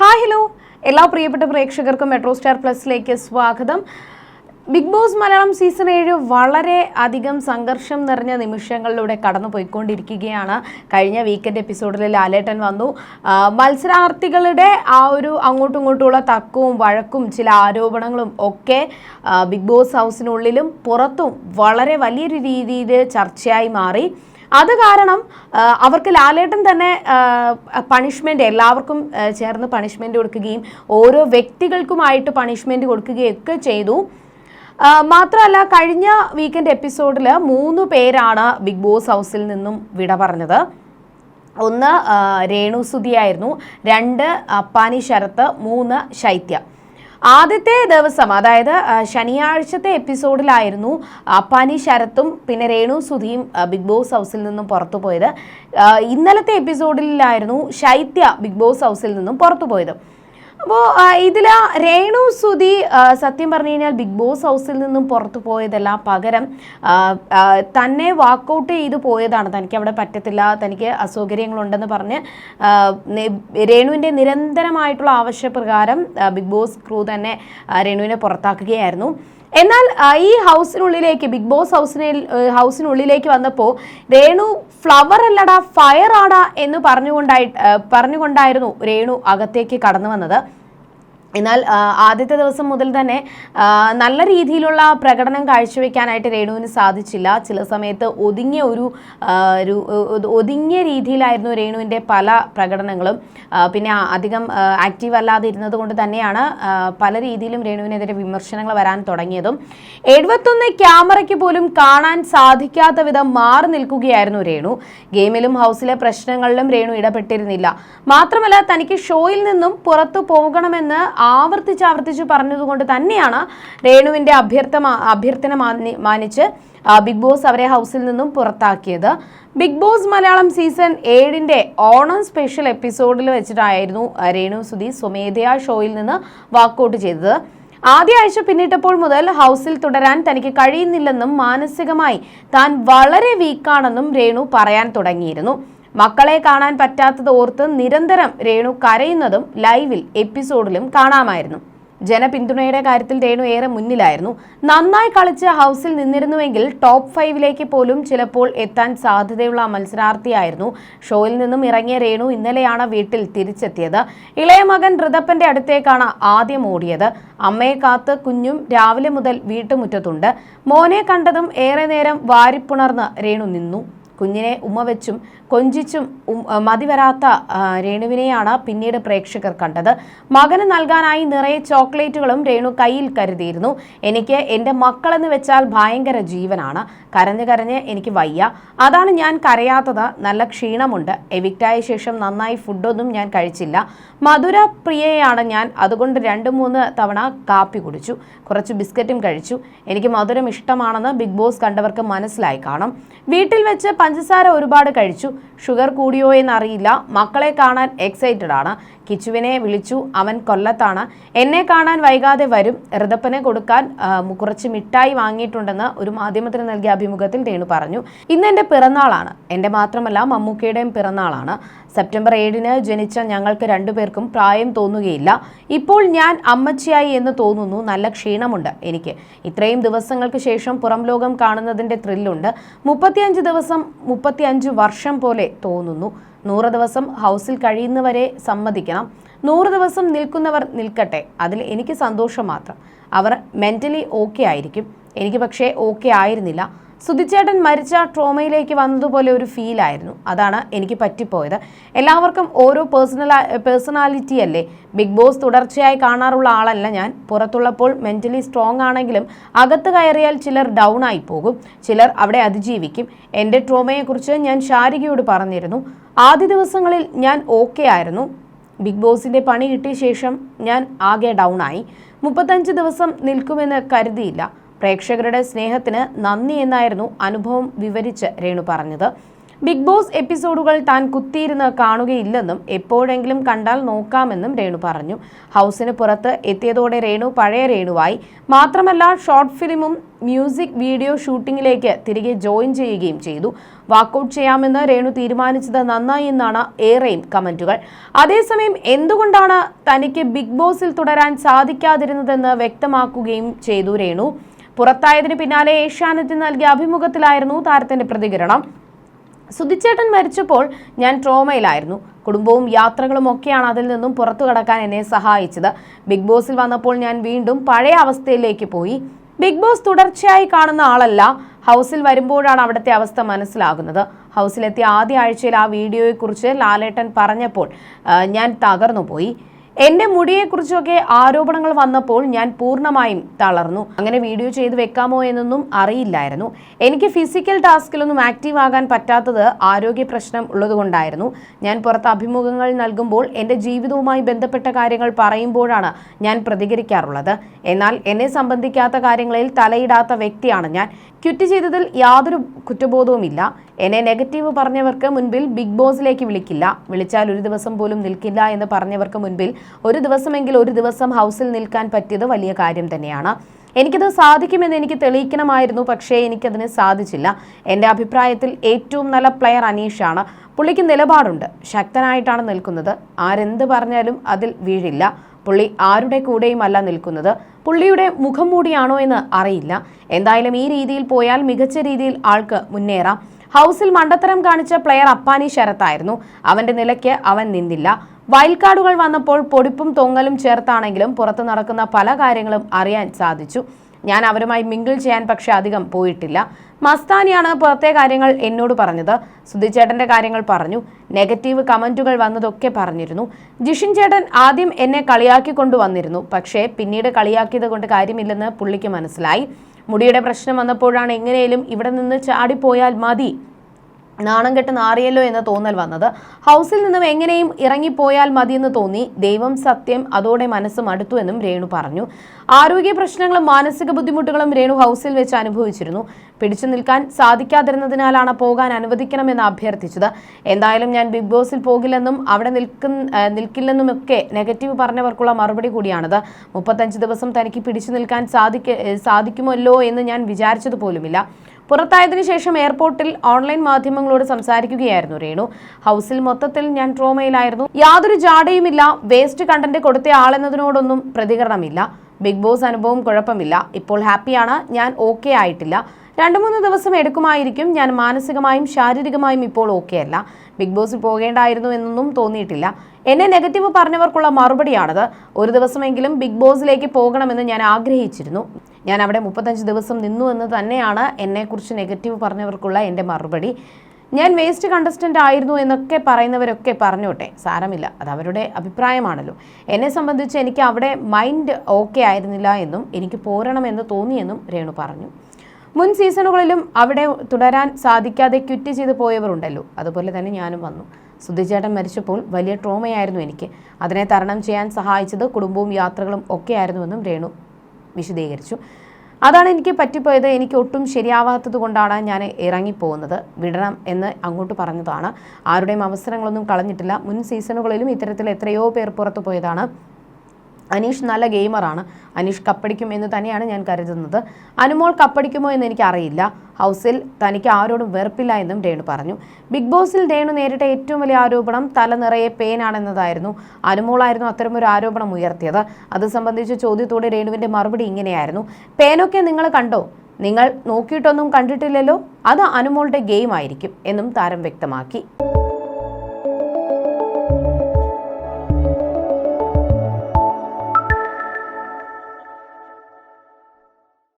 Hi hello. എല്ലാ പ്രിയപ്പെട്ട പ്രേക്ഷകർക്കും മെട്രോ സ്റ്റാർ പ്ലസിലേക്ക് സ്വാഗതം. ബിഗ് ബോസ് മലയാളം സീസൺ ഏഴ് വളരെ അധികം സംഘർഷം നിറഞ്ഞ നിമിഷങ്ങളിലൂടെ കടന്നു പോയിക്കൊണ്ടിരിക്കുകയാണ് കഴിഞ്ഞ വീക്കെൻഡ് എപ്പിസോഡിൽ ലാലേട്ടൻ വന്നു. മത്സരാർത്ഥികളുടെ ആ ഒരു അങ്ങോട്ടും ഇങ്ങോട്ടുമുള്ള തക്കവും വഴക്കും ചില ആരോപണങ്ങളും ഒക്കെ ബിഗ് ബോസ് ഹൗസിനുള്ളിലും പുറത്തും വളരെ വലിയൊരു രീതിയിൽ ചർച്ചയായി മാറി. അത് കാരണം അവർക്ക് ലാലേട്ടൻ തന്നെ പണിഷ്മെന്റ് എല്ലാവർക്കും ചേർന്ന് പണിഷ്മെന്റ് കൊടുക്കുകയും ഓരോ വ്യക്തികൾക്കുമായിട്ട് പണിഷ്മെന്റ് കൊടുക്കുകയും ഒക്കെ ചെയ്തു മാത്രമല്ല കഴിഞ്ഞ വീക്കെൻഡ് എപ്പിസോഡിൽ മൂന്ന് പേരാണ് ബിഗ് ബോസ് ഹൗസിൽ നിന്നും വിട പറഞ്ഞത്. ഒന്ന് രേണു സുധിയായിരുന്നു രണ്ട് അപ്പാനി ശരത്ത് മൂന്ന് ശൈത്യ. ആദ്യത്തെ ദിവസം അതായത് ശനിയാഴ്ചത്തെ എപ്പിസോഡിലായിരുന്നു അപ്പാനി ശരത്തും പിന്നെ രേണു സുധിയും ബിഗ് ബോസ് ഹൗസിൽ നിന്നും പുറത്തു പോയത്. ഇന്നലത്തെ എപ്പിസോഡിലായിരുന്നു ശൈത്യ ബിഗ് ബോസ് ഹൗസിൽ നിന്നും പുറത്തു പോയത്. അപ്പോൾ ഇതിൽ രേണു സുധി സത്യം പറഞ്ഞു കഴിഞ്ഞാൽ ബിഗ് ബോസ് ഹൗസിൽ നിന്നും പുറത്തു പോയതല്ല പകരം തന്നെ വാക്കൗട്ട് ചെയ്ത് പോയതാണ്. തനിക്ക് അവിടെ പറ്റത്തില്ല തനിക്ക് അസൗകര്യങ്ങളുണ്ടെന്ന് പറഞ്ഞ് രേണുവിന്റെ നിരന്തരമായിട്ടുള്ള ആവശ്യപ്രകാരം ബിഗ് ബോസ് ക്രൂ തന്നെ രേണുവിനെ പുറത്താക്കുകയായിരുന്നു. എന്നാൽ ഈ ഹൗസിനുള്ളിലേക്ക് ബിഗ് ബോസ് ഹൗസിന് ഹൗസിനുള്ളിലേക്ക് വന്നപ്പോൾ രേണു ഫ്ലവർ അല്ലടാ ഫയർ ആടാ എന്ന് പറഞ്ഞുകൊണ്ടായി പറഞ്ഞുകൊണ്ടായിരുന്നു രേണു അകത്തേക്ക് കടന്നു വന്നത്. എന്നാൽ ആദ്യത്തെ ദിവസം മുതൽ തന്നെ നല്ല രീതിയിലുള്ള പ്രകടനം കാഴ്ചവെക്കാനായിട്ട് രേണുവിന് സാധിച്ചില്ല. ചില സമയത്ത് ഒതുങ്ങിയ ഒരു ഒതുങ്ങിയ രീതിയിലായിരുന്നു രേണുവിന്റെ പല പ്രകടനങ്ങളും. പിന്നെ അധികം ആക്റ്റീവ് അല്ലാതെ ഇരുന്നത് കൊണ്ട് തന്നെയാണ് പല രീതിയിലും രേണുവിനെതിരെ വിമർശനങ്ങൾ വരാൻ തുടങ്ങിയതും. എഴുപത്തൊന്ന് ക്യാമറയ്ക്ക് പോലും കാണാൻ സാധിക്കാത്ത വിധം മാറി നിൽക്കുകയായിരുന്നു രേണു. ഗെയിമിലും ഹൗസിലെ പ്രശ്നങ്ങളിലും രേണു ഇടപെട്ടിരുന്നില്ല. മാത്രമല്ല തനിക്ക് ഷോയിൽ നിന്നും പുറത്തു പോകണമെന്ന് ആവർത്തിച്ച് ആവർത്തിച്ച് പറഞ്ഞതുകൊണ്ട് തന്നെയാണ് രേണുവിന്റെ അഭ്യർത്ഥ അഭ്യർത്ഥന മാനി- മാനിച്ച് ബിഗ് ബോസ് അവരെ ഹൗസിൽ നിന്നും പുറത്താക്കിയത്. ബിഗ് ബോസ് മലയാളം സീസൺ ഏഴിന്റെ ഓണം സ്പെഷ്യൽ എപ്പിസോഡിൽ വെച്ചിട്ടായിരുന്നു രേണു സുധി സ്വമേധയാ ഷോയിൽ നിന്ന് വാക്കൗട്ട് ചെയ്തത്. ആദ്യ ആഴ്ച പിന്നിട്ടപ്പോൾ മുതൽ ഹൗസിൽ തുടരാൻ തനിക്ക് കഴിയുന്നില്ലെന്നും മാനസികമായി താൻ വളരെ വീക്കാണെന്നും രേണു പറയാൻ തുടങ്ങിയിരുന്നു. മക്കളെ കാണാൻ പറ്റാത്തത് ഓർത്ത് നിരന്തരം രേണു കരയുന്നതും ലൈവിൽ എപ്പിസോഡിലും കാണാമായിരുന്നു. ജനപിന്തുണയുടെ കാര്യത്തിൽ രേണു ഏറെ മുന്നിലായിരുന്നു. നന്നായി കളിച്ച് ഹൗസിൽ നിന്നിരുന്നുവെങ്കിൽ ടോപ്പ് ഫൈവിലേക്ക് പോലും ചിലപ്പോൾ എത്താൻ സാധ്യതയുള്ള മത്സരാർത്ഥിയായിരുന്നു. ഷോയിൽ നിന്നും ഇറങ്ങിയ രേണു ഇന്നലെയാണ് വീട്ടിൽ തിരിച്ചെത്തിയത്. ഇളയ മകൻ ഋതപ്പന്റെ അടുത്തേക്കാണ് ആദ്യം ഓടിയത്. അമ്മയെ കാത്ത് കുഞ്ഞും രാവിലെ മുതൽ വീട്ടുമുറ്റത്തുണ്ട്. മോനെ കണ്ടതും ഏറെ നേരം വാരിപ്പുണർന്ന് രേണു നിന്നു. കുഞ്ഞിനെ ഉമ്മ വെച്ചും കൊഞ്ചിച്ചും മതിവരാത്ത മതി വരാത്ത രേണുവിനെയാണ് പിന്നീട് പ്രേക്ഷകർ കണ്ടത്. മകന് നൽകാനായി നിറയെ ചോക്ലേറ്റുകളും രേണു കയ്യിൽ കരുതിയിരുന്നു. എനിക്ക് എന്റെ മക്കളെന്ന് വെച്ചാൽ ഭയങ്കര ജീവനാണ്. കരഞ്ഞു കരഞ്ഞ് എനിക്ക് വയ്യ. അതാണ് ഞാൻ കരയാത്തത്. നല്ല ക്ഷീണമുണ്ട്. എവിക്റ്റായ ശേഷം നന്നായി ഫുഡൊന്നും ഞാൻ കഴിച്ചില്ല. മധുര പ്രിയയാണ് ഞാൻ. അതുകൊണ്ട് രണ്ട് മൂന്ന് തവണ കാപ്പി കുടിച്ചു. കുറച്ച് ബിസ്ക്കറ്റും കഴിച്ചു. എനിക്ക് മധുരം ഇഷ്ടമാണെന്ന് ബിഗ് ബോസ് കണ്ടവർക്ക് മനസ്സിലായി കാണും. വീട്ടിൽ വെച്ച് പഞ്ചസാര ഒരുപാട് കഴിച്ചു. ഷുഗർ കൂടിയോ എന്നറിയില്ല. മക്കളെ കാണാൻ എക്സൈറ്റഡ് ആണ്. കിച്ചുവിനെ വിളിച്ചു. അവൻ കൊല്ലത്താണ്. എന്നെ കാണാൻ വൈകാതെ വരും. ഋതപ്പനെ കൊടുക്കാൻ കുറച്ച് മിഠായി വാങ്ങിയിട്ടുണ്ടെന്ന് ഒരു മാധ്യമത്തിന് നൽകിയ അഭിമുഖത്തിൽ രേണു പറഞ്ഞു. ഇന്ന് എന്റെ പിറന്നാളാണ്. എന്റെ മാത്രമല്ല മമ്മൂക്കയുടെയും പിറന്നാളാണ്. സെപ്റ്റംബർ ഏഴിന് ജനിച്ച ഞങ്ങൾക്ക് രണ്ടുപേർക്കും പ്രായം തോന്നുകയില്ല. ഇപ്പോൾ ഞാൻ അമ്മച്ചിയായി എന്ന് തോന്നുന്നു. നല്ല ക്ഷീണമുണ്ട് എനിക്ക്. ഇത്രയും ദിവസങ്ങൾക്ക് ശേഷം പുറം ലോകം കാണുന്നതിന്റെ ത്രില്ലുണ്ട് മുപ്പത്തിയഞ്ച് ദിവസം മുപ്പത്തിയഞ്ച് വർഷം പോലെ തോന്നുന്നു. നൂറ് ദിവസം ഹൗസിൽ കഴിയുന്നവരെ സമ്മതിക്കണം. നൂറ് ദിവസം നിൽക്കുന്നവർ നിൽക്കട്ടെ. അതിൽ എനിക്ക് സന്തോഷം മാത്രം. അവർ മെന്റലി ഓക്കെ ആയിരിക്കും. എനിക്ക് പക്ഷേ ഓക്കെ ആയിരുന്നില്ല. സുധിച്ചേട്ടൻ മരിച്ച ട്രോമയിലേക്ക് വന്നതുപോലെ ഒരു ഫീലായിരുന്നു അതാണ് എനിക്ക് പറ്റിപ്പോയത്. എല്ലാവർക്കും ഓരോ പേഴ്സണൽ പേഴ്സണാലിറ്റി അല്ലേ? ബിഗ് ബോസ് തുടർച്ചയായി കാണാറുള്ള ആളല്ല ഞാൻ. പുറത്തുള്ളപ്പോൾ മെന്റലി സ്ട്രോങ് ആണെങ്കിലും അകത്ത് കയറിയാൽ ചിലർ ഡൗൺ ആയി പോകും. ചിലർ അവിടെ അതിജീവിക്കും. എന്റെ ട്രോമയെക്കുറിച്ച് ഞാൻ ശാരികയോട് പറഞ്ഞിരുന്നു. ആദ്യ ദിവസങ്ങളിൽ ഞാൻ ഓക്കെ ആയിരുന്നു. ബിഗ് ബോസിന്റെ പണി കിട്ടിയ ശേഷം ഞാൻ ആകെ ഡൗൺ ആയി. മുപ്പത്തഞ്ച് ദിവസം നിൽക്കുമെന്ന് കരുതിയില്ല. പ്രേക്ഷകരുടെ സ്നേഹത്തിന് നന്ദി എന്നായിരുന്നു അനുഭവം വിവരിച്ച് രേണു പറഞ്ഞത്. ബിഗ് ബോസ് എപ്പിസോഡുകൾ താൻ കുത്തിയിരുന്ന് കാണുകയില്ലെന്നും എപ്പോഴെങ്കിലും കണ്ടാൽ നോക്കാമെന്നും രേണു പറഞ്ഞു. ഹൗസിന് പുറത്ത് എത്തിയതോടെ രേണു പഴയ രേണുവായി. മാത്രമല്ല ഷോർട്ട് ഫിലിമും മ്യൂസിക് വീഡിയോ ഷൂട്ടിങ്ങിലേക്ക് തിരികെ ജോയിൻ ചെയ്യുകയും ചെയ്തു. വാക്കൌട്ട് ചെയ്യാമെന്ന് രേണു തീരുമാനിച്ചത് നന്നായി എന്നാണ് ഏറെയും കമന്റുകൾ. അതേസമയം എന്തുകൊണ്ടാണ് തനിക്ക് ബിഗ് ബോസിൽ തുടരാൻ സാധിക്കാതിരുന്നതെന്ന് വ്യക്തമാക്കുകയും ചെയ്തു രേണു. പുറത്തായതിന് പിന്നാലെ ഏഷ്യാനെറ്റിന് നൽകിയ അഭിമുഖത്തിലായിരുന്നു താരത്തിന്റെ പ്രതികരണം. സുധിച്ചേട്ടൻ മരിച്ചപ്പോൾ ഞാൻ ട്രോമയിലായിരുന്നു. കുടുംബവും യാത്രകളും ഒക്കെയാണ് അതിൽ നിന്നും പുറത്തു കടക്കാൻ എന്നെ സഹായിച്ചത്. ബിഗ് ബോസിൽ വന്നപ്പോൾ ഞാൻ വീണ്ടും പഴയ അവസ്ഥയിലേക്ക് പോയി. ബിഗ് ബോസ് തുടർച്ചയായി കാണുന്ന ആളല്ല ഹൗസിൽ വരുമ്പോഴാണ് അവിടുത്തെ അവസ്ഥ മനസ്സിലാകുന്നത്. ഹൗസിലെത്തിയ ആദ്യ ആഴ്ചയിൽ ആ വീഡിയോയെക്കുറിച്ച് ലാലേട്ടൻ പറഞ്ഞപ്പോൾ ഞാൻ തകർന്നു പോയി എന്റെ മുടിയെക്കുറിച്ചൊക്കെ ആരോപണങ്ങൾ വന്നപ്പോൾ ഞാൻ പൂർണമായും തളർന്നു. അങ്ങനെ വീഡിയോ ചെയ്ത് വെക്കാമോ എന്നൊന്നും അറിയില്ലായിരുന്നു. എനിക്ക് ഫിസിക്കൽ ടാസ്കിലൊന്നും ആക്റ്റീവ് ആകാൻ പറ്റാത്തത് ആരോഗ്യ പ്രശ്നം ഉള്ളതുകൊണ്ടായിരുന്നു. ഞാൻ പുറത്ത് അഭിമുഖങ്ങൾ നൽകുമ്പോൾ എന്റെ ജീവിതവുമായി ബന്ധപ്പെട്ട കാര്യങ്ങൾ പറയുമ്പോഴാണ് ഞാൻ പ്രതികരിക്കാറുള്ളത്. എന്നാൽ എന്നെ സംബന്ധിക്കാത്ത കാര്യങ്ങളിൽ തലയിടാത്ത വ്യക്തിയാണ് ഞാൻ. ക്വിറ്റ് ചെയ്തതിൽ യാതൊരു കുറ്റബോധവുമില്ല. എന്നെ നെഗറ്റീവ് പറഞ്ഞവർക്ക് മുൻപിൽ ബിഗ് ബോസിലേക്ക് വിളിക്കില്ല. വിളിച്ചാൽ ഒരു ദിവസം പോലും നിൽക്കില്ല എന്ന് പറഞ്ഞവർക്ക് മുൻപിൽ ഒരു ദിവസമെങ്കിൽ ഒരു ദിവസം ഹൗസിൽ നിൽക്കാൻ പറ്റിയത് വലിയ കാര്യം തന്നെയാണ്. എനിക്കത് സാധിക്കുമെന്ന് എനിക്ക് തെളിയിക്കണമായിരുന്നു പക്ഷേ എനിക്കതിന് സാധിച്ചില്ല. എന്റെ അഭിപ്രായത്തിൽ ഏറ്റവും നല്ല പ്ലെയർ അനീഷാണ്. പുള്ളിക്ക് നിലപാടുണ്ട്. ശക്തനായിട്ടാണ് നിൽക്കുന്നത്. ആരെന്ത് പറഞ്ഞാലും അതിൽ വീഴില്ല. പുള്ളി ആരുടെ കൂടെയും അല്ല നിൽക്കുന്നത്. പുള്ളിയുടെ മുഖം മൂടിയാണോ എന്ന് അറിയില്ല. എന്തായാലും ഈ രീതിയിൽ പോയാൽ മികച്ച രീതിയിൽ ആൾക്ക് മുന്നേറാം. ഹൗസിൽ മണ്ടത്തരം കാണിച്ച പ്ലെയർ അപ്പാനി ശരത്തായിരുന്നു. അവന്റെ നിലയ്ക്ക് അവൻ നിന്നില്ല. വൈൽഡ് കാർഡുകൾ വന്നപ്പോൾ പൊടിപ്പും തൊങ്ങലും ചേർത്താണെങ്കിലും പുറത്തു നടക്കുന്ന പല കാര്യങ്ങളും അറിയാൻ സാധിച്ചു. ഞാൻ അവരുമായി മിങ്കിൾ ചെയ്യാൻ പക്ഷെ അധികം പോയിട്ടില്ല. മസ്താനിയാണ് പുറത്തെ കാര്യങ്ങൾ എന്നോട് പറഞ്ഞത്. സുധിച്ചേട്ടന്റെ കാര്യങ്ങൾ പറഞ്ഞു. നെഗറ്റീവ് കമന്റുകൾ വന്നതൊക്കെ പറഞ്ഞിരുന്നു. ജിഷിൻ ചേട്ടൻ ആദ്യം എന്നെ കളിയാക്കി കൊണ്ടുവന്നിരുന്നു പക്ഷേ പിന്നീട് കളിയാക്കിയത് കൊണ്ട് കാര്യമില്ലെന്ന് പുള്ളിക്ക് മനസ്സിലായി. മുടിയുടെ പ്രശ്നം വന്നപ്പോഴാണ് എങ്ങനെയും ഇവിടെ നിന്ന് ചാടിപ്പോയാൽ മതി. നാണം കെട്ട് നാറിയല്ലോ എന്ന് തോന്നൽ വന്നത്. ഹൗസിൽ നിന്നും എങ്ങനെയും ഇറങ്ങിപ്പോയാൽ മതിയെന്ന് തോന്നി. ദൈവം സത്യം അതോടെ മനസ്സ് മടുത്തു എന്നും രേണു പറഞ്ഞു. ആരോഗ്യ പ്രശ്നങ്ങളും മാനസിക ബുദ്ധിമുട്ടുകളും രേണു ഹൗസിൽ വെച്ച് അനുഭവിച്ചിരുന്നു. പിടിച്ചു നിൽക്കാൻ സാധിക്കാതിരുന്നതിനാലാണ് പോകാൻ അനുവദിക്കണമെന്ന് അഭ്യർത്ഥിച്ചത്. എന്തായാലും ഞാൻ ബിഗ് ബോസിൽ പോകില്ലെന്നും അവിടെ നിൽക്കുന്ന നിൽക്കില്ലെന്നുമൊക്കെ നെഗറ്റീവ് പറഞ്ഞവർക്കുള്ള മറുപടി കൂടിയാണത്. മുപ്പത്തഞ്ച് ദിവസം തനിക്ക് പിടിച്ചു നിൽക്കാൻ സാധിക്ക സാധിക്കുമല്ലോ എന്ന് ഞാൻ വിചാരിച്ചത് പോലുമില്ല പുറത്തായതിനു ശേഷം എയർപോർട്ടിൽ ഓൺലൈൻ മാധ്യമങ്ങളോട് സംസാരിക്കുകയായിരുന്നു രേണു. ഹൗസിൽ മൊത്തത്തിൽ ഞാൻ ട്രോമയിലായിരുന്നു. യാതൊരു ജാടയുമില്ല. വേസ്റ്റ് കണ്ടന്റ് കൊടുത്ത ആളെന്നതിനോടൊന്നും പ്രതികരണമില്ല. ബിഗ് ബോസ് അനുഭവം കുഴപ്പമില്ല. ഇപ്പോൾ ഹാപ്പിയാണ്. ഞാൻ ഓക്കെ ആയിട്ടില്ല. രണ്ടു മൂന്ന് ദിവസം എടുക്കുമായിരിക്കും. ഞാൻ മാനസികമായും ശാരീരികമായും ഇപ്പോൾ ഓക്കെ അല്ല. ബിഗ് ബോസ് പോകേണ്ടായിരുന്നു എന്നൊന്നും തോന്നിയിട്ടില്ല. എന്നെ നെഗറ്റീവ് പറഞ്ഞവർക്കുള്ള മറുപടിയാണത്. ഒരു ദിവസമെങ്കിലും ബിഗ് ബോസിലേക്ക് പോകണമെന്ന് ഞാൻ ആഗ്രഹിച്ചിരുന്നു. ഞാൻ അവിടെ മുപ്പത്തഞ്ച് ദിവസം നിന്നു എന്ന് തന്നെയാണ് എന്നെക്കുറിച്ച് നെഗറ്റീവ് പറഞ്ഞവർക്കുള്ള എന്റെ മറുപടി. ഞാൻ വേസ്റ്റ് കണ്ടസ്റ്റന്റ് ആയിരുന്നു എന്നൊക്കെ പറയുന്നവരൊക്കെ പറഞ്ഞോട്ടെ സാരമില്ല അത് അവരുടെ അഭിപ്രായമാണല്ലോ. എന്നെ സംബന്ധിച്ച് എനിക്ക് അവിടെ മൈൻഡ് ഓക്കെ ആയിരുന്നില്ല എന്നും എനിക്ക് പോരണമെന്ന് തോന്നിയെന്നും രേണു പറഞ്ഞു. മുൻ സീസണുകളിലും അവിടെ തുടരാൻ സാധിക്കാതെ ക്വിറ്റ് ചെയ്ത് പോയവരുണ്ടല്ലോ അതുപോലെ തന്നെ ഞാനും വന്നു. സുധിചേട്ടൻ മരിച്ചപ്പോൾ വലിയ ട്രോമയായിരുന്നു എനിക്ക്. അതിനെ തരണം ചെയ്യാൻ സഹായിച്ചത് കുടുംബവും യാത്രകളും ഒക്കെയായിരുന്നുവെന്നും രേണു വിശദീകരിച്ചു. അതാണ് എനിക്ക് പറ്റിപ്പോയത്. എനിക്ക് ഒട്ടും ശരിയാവാത്തത് കൊണ്ടാണ് ഞാൻ ഇറങ്ങിപ്പോകുന്നത്. വിടണം എന്ന് അങ്ങോട്ട് പറഞ്ഞതാണ്. ആരുടെയും അവസരങ്ങളൊന്നും കളഞ്ഞിട്ടില്ല. മുൻ സീസണുകളിലും ഇത്തരത്തിൽ എത്രയോ പേർ പുറത്തു പോയതാണ് അനീഷ് നല്ല ഗെയിമറാണ്. അനീഷ് കപ്പടിക്കും എന്ന് തന്നെയാണ് ഞാൻ കരുതുന്നത്. അനുമോൾ കപ്പടിക്കുമോ എന്ന് എനിക്കറിയില്ല. ഹൗസിൽ തനിക്ക് ആരോടും വെറുപ്പില്ല എന്നും രേണു പറഞ്ഞു. ബിഗ് ബോസിൽ രേണു നേരിട്ട ഏറ്റവും വലിയ ആരോപണം തല നിറയെ പേനാണെന്നതായിരുന്നു. അനുമോളായിരുന്നു അത്തരമൊരു ആരോപണം ഉയർത്തിയത്. അത് സംബന്ധിച്ച ചോദ്യത്തോടെ രേണുവിന്റെ മറുപടി ഇങ്ങനെയായിരുന്നു. പേനൊക്കെ നിങ്ങൾ കണ്ടോ? നിങ്ങൾ നോക്കിയിട്ടൊന്നും കണ്ടിട്ടില്ലല്ലോ? അത് അനുമോളുടെ ഗെയിം ആയിരിക്കും എന്നും താരം വ്യക്തമാക്കി.